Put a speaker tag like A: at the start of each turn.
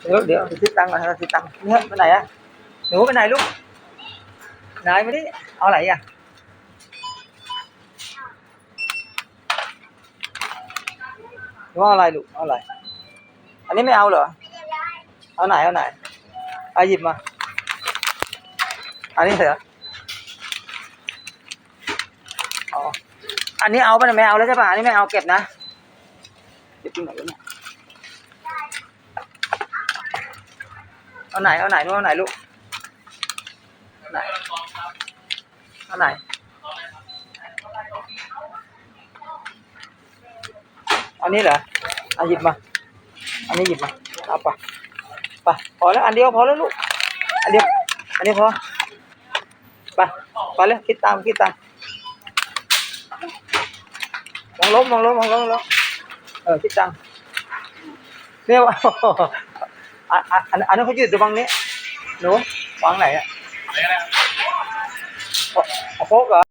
A: เดี๋ยวเดี๋ยวคิดตังค์ก่อนคิดตังค์เนี่ยไปไหนอะหนูไปไหนลูกไหนมาดิเอาอะไรอะหนูเอาอะไรลูกเอาอะไร อันนี้ไม่เอาเหรอ เอาไหนเอาไหนเอาหยิบมา อันนี้เหรออ๋ออันนี้เอาไปะเนี่ยไม่เอาแล้วใช่ป่ะอันนี้ไม่เอาเก็บนะเก็บที่ไหนวะเนี่ย เอาไหน เอาไหนนู่นเอาไหนลูกเอาไหนเอาไหนอันนี้เหรอเอาหยิบมา อันนี้หยิบมา เอาปไปพอแล้ว อันเดียวพอแล้วลูก อันเดียว อันนี้พอไปไปเลยคิดตามคิดตามมองล้มมองล้มมองล้มล้มเออคิดตังค์เนี่ยว่า อันอันอันอันนั้นเขายืดตรงนี้หนูวางไหนอะเอาเอาโคกเหรอ